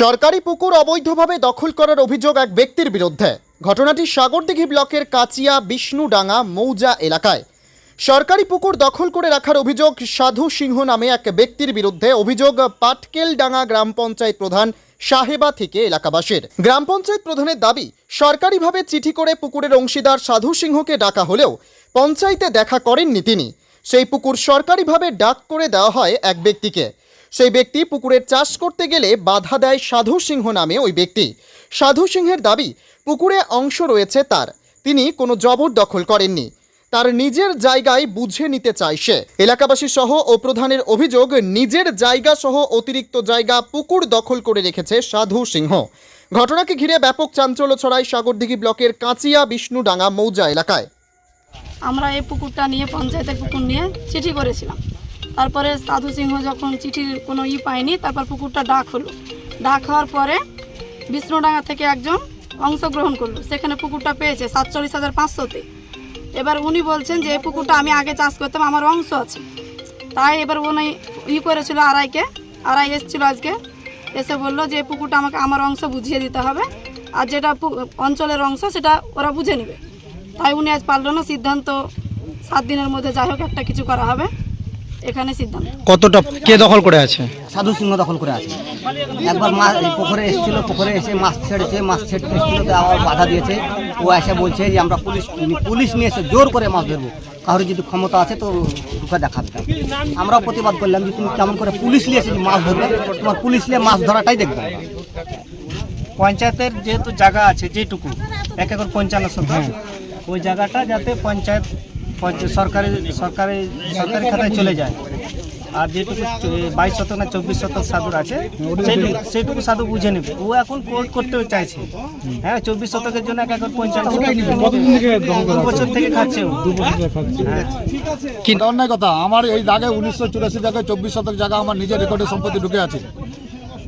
সরকারি পুকুর অবৈধভাবে দখল করার অভিযোগ এক ব্যক্তির বিরুদ্ধে। ঘটনাটি সাগরদিঘি ব্লকের কাচিয়া বিষ্ণুডাঙ্গা মৌজা এলাকায়। সরকারি পুকুর দখল করে রাখার অভিযোগ সাধু সিংহ নামে এক ব্যক্তির বিরুদ্ধে। অভিযোগ পাটকেলডাঙ্গা গ্রাম পঞ্চায়েত প্রধান সাহেবা থেকে এলাকাবাসীর। গ্রাম পঞ্চায়েত প্রধানের দাবি, সরকারিভাবে চিঠি করে পুকুরের অংশীদার সাধু সিংহকে ডাকা হলেও পঞ্চায়েতে দেখা করেননি তিনি। সেই পুকুর সরকারিভাবে ডাক করে দেওয়া হয় এক ব্যক্তিকে। সেই ব্যক্তি পুকুরের চাষ করতে গেলে বাধা দেয় সাধু সিংহ নামে ওই ব্যক্তি। সাধু সিংহের দাবি, পুকুরে অংশ রয়েছে তার। তিনি কোনো জবর দখল করেননি। তার নিজের জায়গায় বুঝে নিতে চায় সে। এলাকাবাসী সহ ও প্রধানের অভিযোগ, নিজের জায়গা সহ অতিরিক্ত জায়গা পুকুর দখল করে রেখেছে সাধু সিংহ। ঘটনাকে ঘিরে ব্যাপক চাঞ্চল্য ছড়ায় সাগরদিঘি ব্লকের কাঁচিয়া বিষ্ণুডাঙ্গা মৌজা এলাকায়। আমরা এই পুকুরটা নিয়ে, পঞ্চায়েতের পুকুর নিয়ে চিঠি করেছিলাম। তারপরে সাধু সিংহ যখন চিঠির কোনো ই পায়নি, তারপর পুকুরটা ডাক হলো। ডাক হওয়ার পরে বিষ্ণুডাঙ্গা থেকে একজন অংশগ্রহণ করল। সেখানে পুকুরটা পেয়েছে সাতচল্লিশ হাজার পাঁচশোতে। এবার উনি বলছেন যে, এই পুকুরটা আমি আগে চাষ করতাম, আমার অংশ আছে। তাই এবার উনি ই করেছিল আড়াইকে, আড়াই এসেছিল আজকে। এসে বলল যে পুকুরটা আমাকে, আমার অংশ বুঝিয়ে দিতে হবে। আর যেটা অঞ্চলের অংশ, সেটা ওরা বুঝে নেবে। তাই উনি আজ পারল না, সিদ্ধান্ত সাত দিনের মধ্যে যাই হোক, একটা কিছু করা হবে। এখানে সিদ্ধান্ত। কতটা কে দখল করে আছে? সাধু সিংহ দখল করে আছে। একবার মাছ পুকুরে এসেছিল পুকুরে এসে মাছ ছেড়েছে মাছ ছেড়ে এসেছিল তো আবার বাধা দিয়েছে। ও এসে বলছে যে আমরা পুলিশ পুলিশ নিয়ে এসে জোর করে মাছ ধরবো। কারোর যদি ক্ষমতা আছে তো ঢুকে দেখাবে আমরাও প্রতিবাদ করলাম যে তুমি কেমন করে পুলিশ নিয়ে এসে মাছ ধরবে তোমার পুলিশ নিয়ে মাছ ধরাটাই দেখবে। পঞ্চায়েতের যেহেতু জায়গা আছে যেটুকু এক একর পঞ্চান্ন শতক ওই জায়গাটা যাতে পঞ্চায়েত পঞ্চ- সরকারি সরকারি সরকারি খাতায় চলে যায়। আর যেটুকু বাইশ শতক না চব্বিশ শতক সাধুর আছে সেইটুকু- সেইটুকু সাধু বুঝে নেবে। ও এখন কোর্ট করতে চাইছে। হ্যাঁ চব্বিশ শতকের জন্য এক একর দু বছর থেকে খাচ্ছে হ্যাঁ। এটা অন্যায় কথা? আমার এই জায়গায় উনিশশো চুরাশি জায়গায় চব্বিশ শতক জায়গা আমার নিজের রেকর্ডের সম্পত্তি ঢুকে আছে।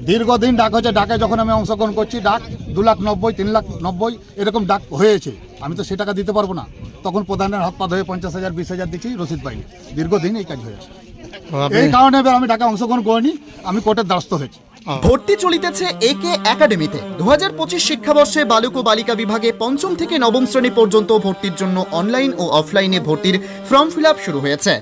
দীর্ঘদিন ডাক হয়েছে ডাকে যখন আমি অংশগ্রহণ করছি ডাক দু লাখ নব্বই তিন লাখ নব্বই এরকম ডাক হয়েছে। আমি তো সে টাকা দিতে পারব না। তখন প্রধানের হাত পা ধরে পঞ্চাশ হাজার বিশ হাজার দিচ্ছি রসিদ পাইনি। দীর্ঘদিন এই কাজ হয়েছে এই কারণে এবার আমি টাকা অংশগ্রহণ করিনি আমি কোর্টের দ্বারস্থ হয়েছি। ভর্তি চলিতেছে একে একাডেমিতে। দু হাজার পঁচিশ শিক্ষাবর্ষে বালক ও বালিকা বিভাগে পঞ্চম থেকে নবম শ্রেণি পর্যন্ত ভর্তির জন্য অনলাইন ও অফলাইনে ভর্তির ফর্ম ফিল শুরু হয়েছে।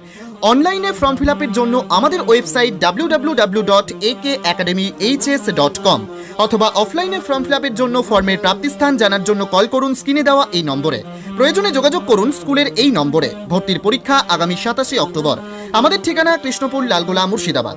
অনলাইনে ফর্ম ফিল জন্য আমাদের website W W W dot A K academy H S dot com. অথবা অফলাইনে ফর্ম ফিল জন্য ফর্মের প্রাপ্তিস্থান জানার জন্য কল করুন স্ক্রিনে দেওয়া এই নম্বরে। প্রয়োজনে যোগাযোগ করুন স্কুলের এই নম্বরে। ভর্তির পরীক্ষা আগামী সাতাশে অক্টোবর। আমাদের ঠিকানা কৃষ্ণপুর লালগোলা মুর্শিদাবাদ।